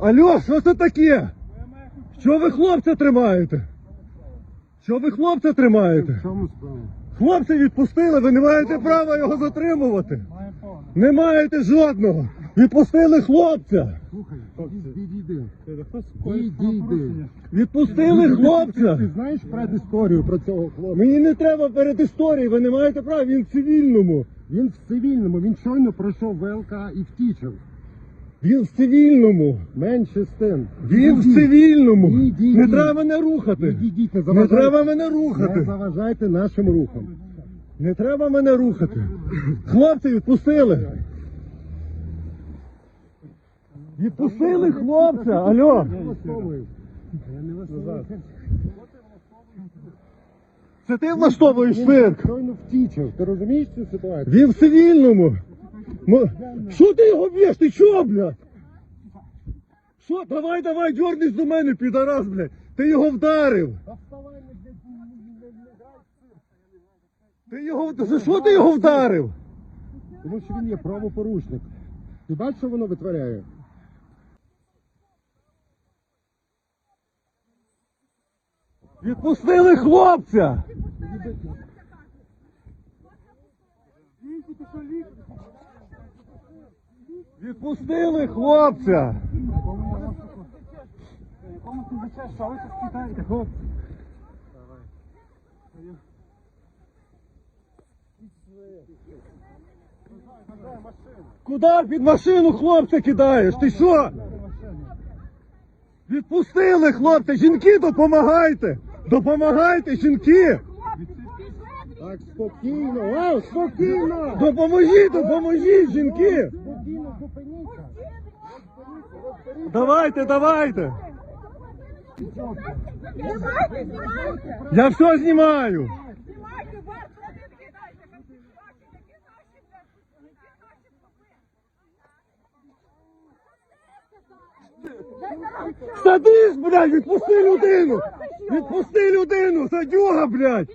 Алло, що це таке? Що ви хлопця тримаєте? Що ви хлопця тримаєте? Чому справа? Хлопця відпустили, ви не маєте права його затримувати. Не маєте жодного. Відпустили хлопця. Слухай, відійди. Відійди. Відпустили хлопця. Ти знаєш предісторію про цього хлопця? Мені не треба перед історією, ви не маєте права, він в цивільному. Він в цивільному, він щойно пройшов ВЛК і втічив. Він в цивільному. Менше з тим. Він в цивільному. Відійдіть. Не треба мене рухати. Відійдіть, не Не заважайте. треба мене Не рухати. заважайте нашим рухам. Не треба мене рухати. Хлопці відпустили. Відпустили хлопця. Алло. Не. Це ти влаштовуєш цирк. Щойно. Ти розумієш цю ситуацію? Він в цивільному. Що ти його б'єш? Ти чого, блядь? Що? Давай, давай, дьорнись до мене, підарас, блядь. Ти його вдарив. Ти його за що ти його вдарив? Тому що він є правопорушник. Ти бачиш, що воно витворяє? Відпустили хлопця. Відпустили хлопця. Хлопці? Куди під машину хлопця кидаєш? Ти що? Відпустили хлопця. Жінки, допомагайте. Допомагайте, жінки. Так, спокійно, а, спокійно! Допоможіть, допоможіть, жінки. Спокійно, зупиніться. Давайте, давайте. Знімайте, знімайте! Я все знімаю. Знімайте вас, наші, блядь. Садись, блядь, відпусти людину. Відпусти людину, садюга, блядь.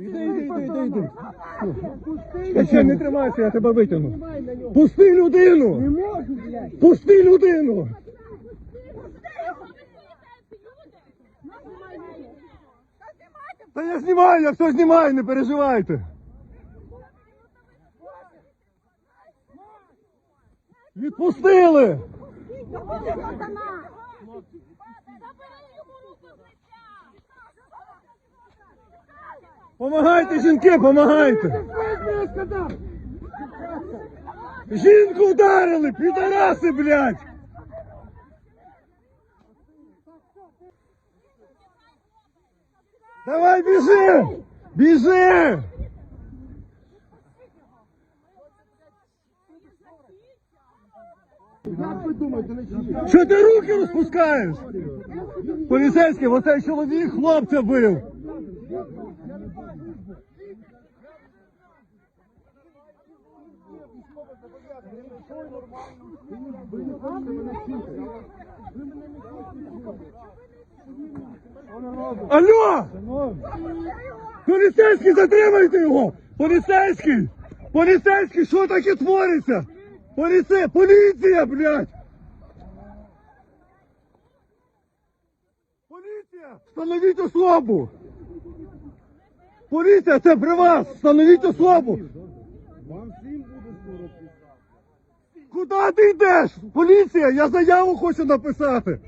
Іди, іди, іди, іди, іди. Скачай, не тримайся, я тебе витягну. Пусти людину. Не можу, блядь. Пусти людину. Та я знімаю, я все знімаю, не переживайте. Відпустили! Помагайте, жінки, помагайте! Жінку ударили, підараси, блядь! Давай біжи! Біжи! Що ти руки розпускаєш? Поліцейський, оцей чоловік хлопця бив. Алло! Поліцейський, затримайте його! Поліцейський! Поліцейський, що таке твориться? Поліце... Поліція, блядь! Поліція! Встановіть особу! Поліція, це при вас! Встановіть особу! Вам всім Куди ти йдеш? Поліція, я заяву хочу написати!